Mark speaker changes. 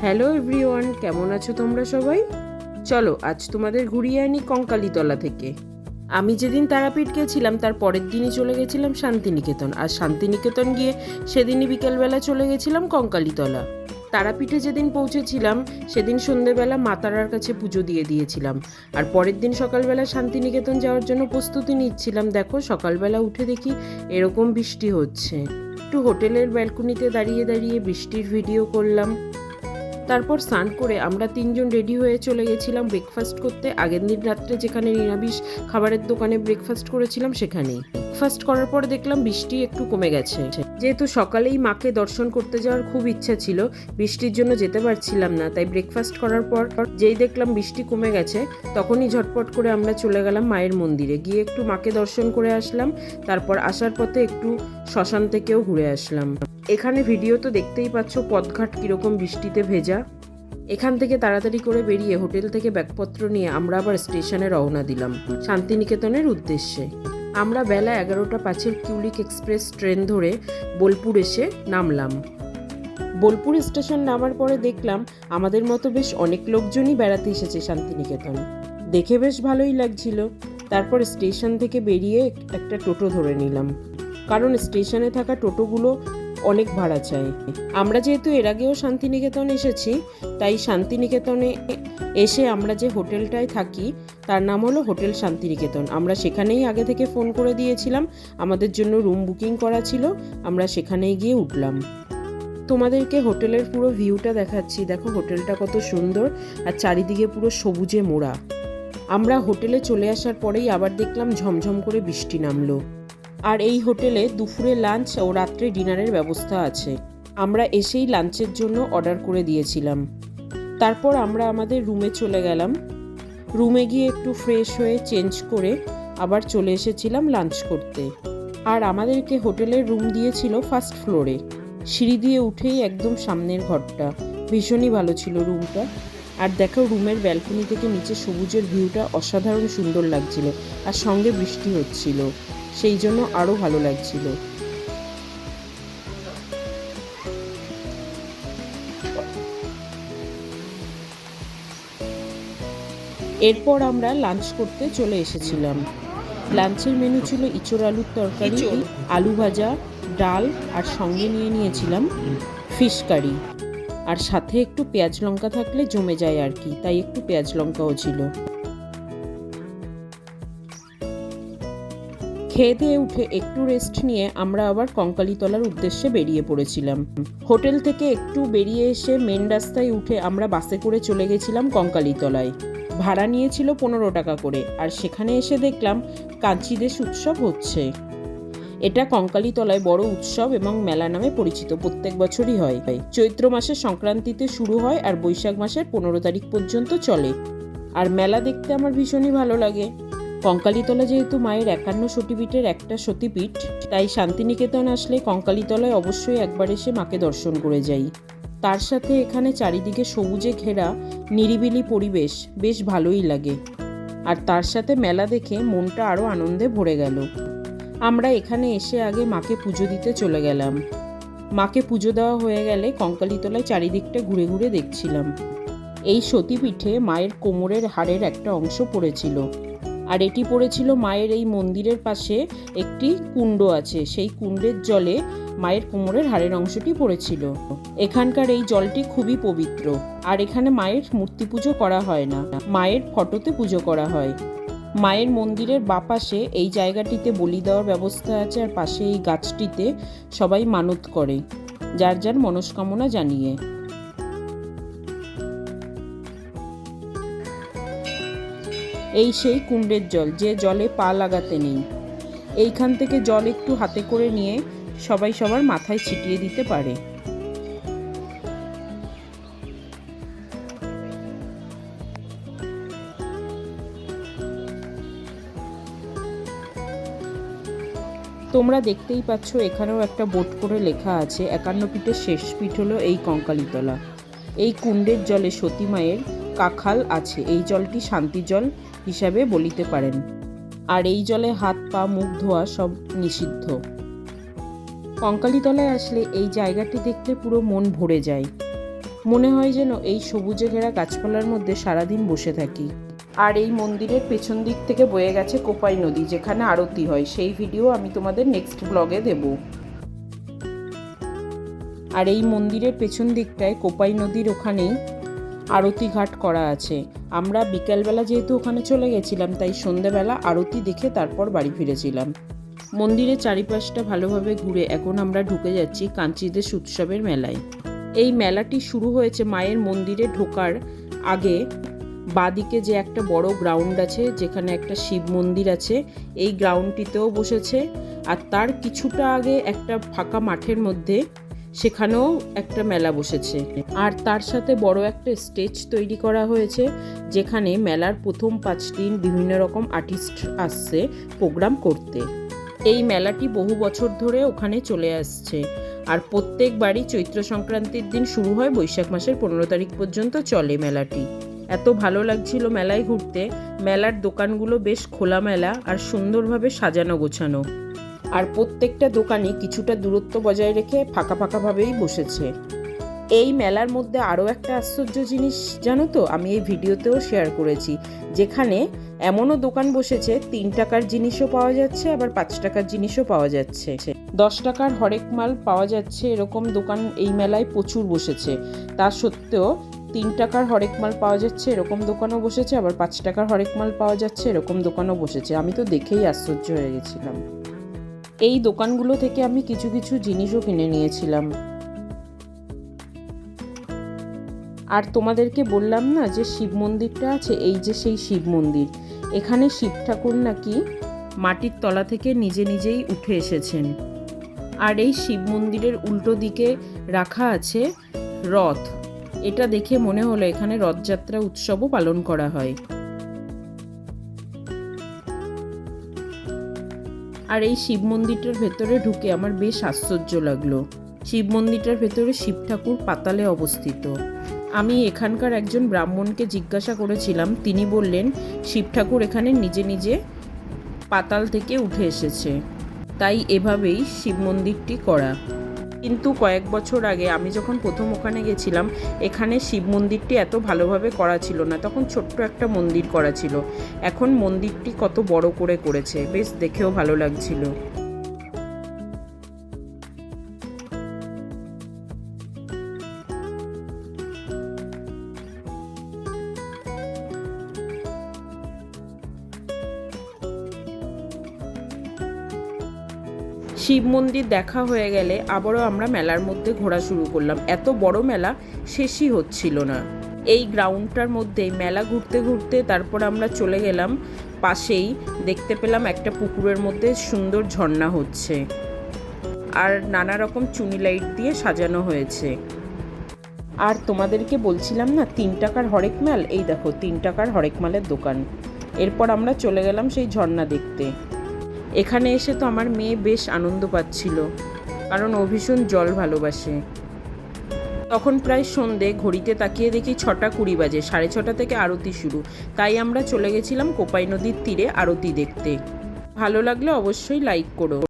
Speaker 1: Hello everyone কেমন আছো তোমরা সবাই? চলো, আজ তোমাদের ঘুরিয়ে আনি কঙ্কালীতলা থেকে। আমি যেদিন তারাপীঠ গেছিলাম, তার পরের দিনই চলে গেছিলাম শান্তিনিকেতন। আর শান্তিনিকেতন গিয়ে সেদিনই বিকেলবেলা চলে গেছিলাম কঙ্কালীতলা। তারাপীঠে যেদিন পৌঁছেছিলাম, সেদিন সন্ধেবেলা মাতারার কাছে পুজো দিয়ে দিয়েছিলাম। আর পরের দিন সকালবেলা শান্তিনিকেতন যাওয়ার জন্য প্রস্তুতি নিচ্ছিলাম। দেখো, সকালবেলা উঠে দেখি এরকম বৃষ্টি হচ্ছে। একটু হোটেলের ব্যালকনিতে দাঁড়িয়ে দাঁড়িয়ে বৃষ্টির ভিডিও করলাম। তারপর স্নান করে আমরা তিনজন রেডি হয়ে চলে গেছিলাম ব্রেকফাস্ট করতে। আগের দিন রাত্রে যেখানে নিরামিষ খাবারের দোকানে ব্রেকফাস্ট করেছিলাম সেখানেই ব্রেকফাস্ট করার পর দেখলাম বৃষ্টি একটু কমে গেছে। যেহেতু সকালেই মাকে দর্শন করতে যাওয়ার খুব ইচ্ছা ছিল, বৃষ্টির জন্য যেতে পারছিলাম না, তাই ব্রেকফাস্ট করার পর যেই দেখলাম বৃষ্টি কমে গেছে, তখনই ঝটপট করে আমরা চলে গেলাম মায়ের মন্দিরে। গিয়ে একটু মাকে দর্শন করে আসলাম, তারপর আসার পথে একটু শ্মশান থেকেও ঘুরে আসলাম। এখানে ভিডিও তো দেখতেই পাচ্ছ, পথঘাট কীরকম বৃষ্টিতে ভেজা। এখান থেকে তাড়াতাড়ি করে বেরিয়ে হোটেল থেকে ব্যাগপত্র নিয়ে আমরা আবার স্টেশনে রওনা দিলাম, শান্তিনিকেতনের উদ্দেশ্যে। আমরা বেলা এগারোটা পাঁচের কিউলিক এক্সপ্রেস ট্রেন ধরে বোলপুর এসে নামলাম। বোলপুর স্টেশন নামার পরে দেখলাম আমাদের মতো বেশ অনেক লোকজনই বেড়াতে এসেছে শান্তিনিকেতন। দেখে বেশ ভালোই লাগছিল। তারপর স্টেশন থেকে বেরিয়ে একটা টোটো ধরে নিলাম। কারণ স্টেশনে থাকা টোটোগুলো অনেক ভাড়া চায় আমরা যেহেতু এর আগেও শান্তিনিকেতন এসেছি, তাই শান্তিনিকেতনে এসে আমরা যে হোটেলটায় থাকি, তার নাম হলো হোটেল শান্তিনিকেতন। আমরা সেখানেই আগে থেকে ফোন করে দিয়েছিলাম, আমাদের জন্য রুম বুকিং করা ছিল, আমরা সেখানেই গিয়ে উঠলাম। তোমাদেরকে হোটেলের পুরো ভিউটা দেখাচ্ছি। দেখো হোটেলটা কত সুন্দর, আর চারিদিকে পুরো সবুজে মোড়া। আমরা হোটেলে চলে আসার পরেই আবার দেখলাম ঝমঝম করে বৃষ্টি নামলো। আর এই হোটেলে দুপুরে লাঞ্চ ও রাত্রে ডিনারের ব্যবস্থা আছে। আমরা এসেই লাঞ্চের জন্য অর্ডার করে দিয়েছিলাম। তারপর আমরা আমাদের রুমে চলে গেলাম। রুমে গিয়ে একটু ফ্রেশ হয়ে চেঞ্জ করে আবার চলে এসেছিলাম লাঞ্চ করতে। আর আমাদেরকে হোটেলের রুম দিয়েছিল ফার্স্ট ফ্লোরে। সিঁড়ি দিয়ে উঠেই একদম সামনের ঘরটা। ভীষণই ভালো ছিল রুমটা। আর দেখো রুমের ব্যালকনি থেকে নিচে সবুজের ভিউটা অসাধারণ সুন্দর লাগছিল আর সঙ্গে বৃষ্টি হচ্ছিল। সেই জন্য আরও ভালো লাগছিল। এরপর আমরা লাঞ্চ করতে চলে এসেছিলাম। লাঞ্চের মেনু ছিল ইঁচড় আলুর তরকারি আলু ভাজা ডাল আর সঙ্গে নিয়ে নিয়েছিলাম ফিশ কারি আর সাথে একটু পেঁয়াজ লঙ্কা থাকলে জমে যায় আর কি তাই একটু পেঁয়াজ লঙ্কাও ছিল। খেয়ে দিয়ে উঠে একটু রেস্ট নিয়ে আমরা আবার কঙ্কালীতলার উদ্দেশ্যে বেরিয়ে পড়েছিলাম। হোটেল থেকে একটু বেরিয়ে এসে মেন রাস্তায় উঠে আমরা বাসে করে চলে গেছিলাম কঙ্কালীতলায়। ভাড়া নিয়েছিল পনেরো টাকা করে আর সেখানে এসে দেখলাম কাঞ্চিদেশ উৎসব হচ্ছে। এটা কঙ্কালীতলায় বড় উৎসব এবং মেলা নামে পরিচিত, প্রত্যেক বছরই হয়। চৈত্র মাসের সংক্রান্তিতে শুরু হয় আর বৈশাখ মাসের পনেরো তারিখ পর্যন্ত চলে। আর মেলা দেখতে আমার ভীষণই ভালো লাগে। কঙ্কালীতলা যেহেতু মায়ের একান্ন সতীপীঠের একটা সতীপীঠ, তাই শান্তিনিকেতন আসলে কঙ্কালীতলায় অবশ্যই একবার এসে মাকে দর্শন করে যাই। তার সাথে এখানে চারিদিকে সবুজে ঘেরা, নিরিবিলি পরিবেশ, বেশ ভালোই লাগে। আর তার সাথে মেলা দেখে মনটা আরও আনন্দে ভরে গেল। আমরা এখানে এসে আগে মাকে পুজো দিতে চলে গেলাম। মাকে পুজো দেওয়া হয়ে গেলে কঙ্কালীতলায় চারিদিকটা ঘুরে ঘুরে দেখছিলাম। এই সতীপীঠে মায়ের কোমরের হাড়ের একটা অংশ পড়েছিল। আর এটি পড়েছিল মায়ের এই মন্দিরের পাশে একটি কুণ্ড আছে। সেই কুণ্ডের জলে মায়ের কোমরের হাড়ের অংশটি পড়েছিল। এখানকার এই জলটি খুবই পবিত্র। আর এখানে মায়ের মূর্তি পুজো করা হয় না। মায়ের ফটোতে পুজো করা হয়। মায়ের মন্দিরের বাপাশে এই জায়গাটিতে বলি দেওয়ার ব্যবস্থা আছে। আর পাশে এই গাছটিতে সবাই মানত করে। যার যার মনস্কামনা জানিয়ে। এই সেই কুণ্ডের জল যে জলে পা লাগাতে নেই। এইখান থেকে জল একটু হাতে করে নিয়ে সবাই সবার মাথায় ছিটিয়ে দিতে পারে। তোমরা দেখতেই পাচ্ছ, এখানেও একটা বোট করে লেখা আছে, একান্ন পীঠের শেষ পিঠ হলো এই কঙ্কালীতলা। এই কুণ্ডের জলে সতী মায়ের কাখাল আছে, এই জলটি শান্তি জল হিসাবে বলিতে পারেন। আর এই জলে হাত, পা, মুখ ধোয়া সব নিষিদ্ধ। কঙ্কালীতলায় আসলে এই জায়গাটি দেখলে পুরো মন ভরে যায়। মনে হয় যেন এই সবুজে ঘেরা গাছপালার মধ্যে সারাদিন বসে থাকি। আর এই মন্দিরের পেছন দিক থেকে বয়ে গেছে কোপাই নদী, যেখানে আরতি হয়। সেই ভিডিও আমি তোমাদের নেক্সট ব্লগে দেব। আর এই মন্দিরের পেছন দিকটায় কোপাই নদীর ওখানেই আরতি ঘাট করা আছে। আমরা বিকালবেলা যেহেতু ওখানে চলে গেছিলাম, তাই সন্ধ্যেবেলা আরতি দেখে তারপর বাড়ি ফিরেছিলাম। মন্দিরের চারিপাশটা ভালোভাবে ঘুরে এখন আমরা ঢুকে যাচ্ছি কাঞ্চিদেশ উৎসবের মেলায়। এই মেলাটি শুরু হয়েছে মায়ের মন্দিরে ঢোকার আগে। বাদিকে যে একটা বড় গ্রাউন্ড আছে, যেখানে একটা শিব মন্দির আছে, এই গ্রাউন্ডটিতেও বসেছে। আর তার কিছুটা আগে একটা ফাঁকা মাঠের মধ্যে সেখানেও একটা মেলা বসেছে। আর তার সাথে বড় একটা স্টেজ তৈরি করা হয়েছে, যেখানে মেলার প্রথম পাঁচ দিন বিভিন্ন রকম আর্টিস্ট আসছে প্রোগ্রাম করতে। এই মেলাটি বহু বছর ধরে ওখানে চলে আসছে। আর প্রত্যেকবারই চৈত্র সংক্রান্তির দিন শুরু হয় বৈশাখ মাসের পনেরো তারিখ পর্যন্ত চলে মেলাটি। এত ভালো লাগছিল মেলায় ঘুরতে। মেলার দোকানগুলো বেশ খোলামেলা আর সুন্দরভাবে সাজানো গোছানো। আর প্রত্যেকটা দোকানে কিছুটা দূরত্ব বজায় রেখে ফাঁকা ফাঁকাভাবেই বসেছে। এই মেলার মধ্যে আরও একটা আশ্চর্য জিনিস, জানো তো, আমি এই ভিডিওতেও শেয়ার করেছি, যেখানে এমনও দোকান বসেছে, তিন টাকার জিনিসও পাওয়া যাচ্ছে, আবার পাঁচ টাকার জিনিসও পাওয়া যাচ্ছে। দশ টাকার হরেক মাল পাওয়া যাচ্ছে, এরকম দোকান এই মেলায় প্রচুর বসেছে। তা সত্ত্বেও তিন টাকার হরেক মাল পাওয়া যাচ্ছে, এরকম দোকানও বসেছে, আবার পাঁচ টাকার হরেক মাল পাওয়া যাচ্ছে, এরকম দোকানও বসেছে। আমি তো দেখেই আশ্চর্য হয়ে গেছিলাম। এই দোকানগুলো থেকে আমি কিছু কিছু জিনিসও কিনে নিয়েছিলাম। আর তোমাদেরকে বললাম না যে শিব মন্দিরটা আছে? এই যে সেই শিব মন্দির। এখানে শিব ঠাকুর নাকি মাটির তলা থেকে নিজে নিজেই উঠে এসেছেন। আর এই শিব মন্দিরের উল্টো দিকে রাখা আছে রথ। এটা দেখে মনে হলো এখানে রথযাত্রা উৎসবও পালন করা হয়। আর এই শিব মন্দিরটার ভেতরে ঢুকে আমার বেশ আশ্চর্য লাগল। শিব মন্দিরটার ভেতরে শিব ঠাকুর পাতালে অবস্থিত। আমি এখানকার একজন ব্রাহ্মণকে জিজ্ঞাসা করেছিলাম, তিনি বললেন, শিব ঠাকুর এখানে নিজে নিজে পাতাল থেকে উঠে এসেছে। তাই এভাবেই শিব মন্দিরটি করা। কিন্তু কয়েক বছর আগে আমি যখন প্রথম ওখানে গেছিলাম, এখানে শিব মন্দিরটি এত ভালোভাবে করা ছিল না, তখন ছোট্ট একটা মন্দির করা ছিল। এখন মন্দিরটি কত বড় করে করেছে, বেশ দেখেও ভালো লাগছিল। শিব মন্দির দেখা হয়ে গেলে আবারও আমরা মেলার মধ্যে ঘোরা শুরু করলাম। এত বড় মেলা শেষই হচ্ছিল না। এই গ্রাউন্ডটার মধ্যেই মেলা ঘুরতে ঘুরতে তারপর আমরা চলে গেলাম। পাশেই দেখতে পেলাম একটা পুকুরের মধ্যে সুন্দর ঝর্ণা হচ্ছে। আর নানা রকম চুনি লাইট দিয়ে সাজানো হয়েছে। আর তোমাদেরকে বলছিলাম না, তিন টাকার হরেক মাল? এই দেখো, তিন টাকার হরেক মালের দোকান। এরপর আমরা চলে গেলাম সেই ঝর্ণা দেখতে। এখানে এসে তো আমার মেয়ে বেশ আনন্দ পাচ্ছিল, কারণ ও ভীষণ জল ভালোবাসে। তখন প্রায় সন্ধে, ঘড়িতে তাকিয়ে দেখি ছটা কুড়ি বাজে, সাড়ে ছটা থেকে আরতি শুরু। তাই আমরা চলে গেছিলাম কোপাই নদীর তীরে আরতি দেখতে। ভালো লাগলে অবশ্যই লাইক করো।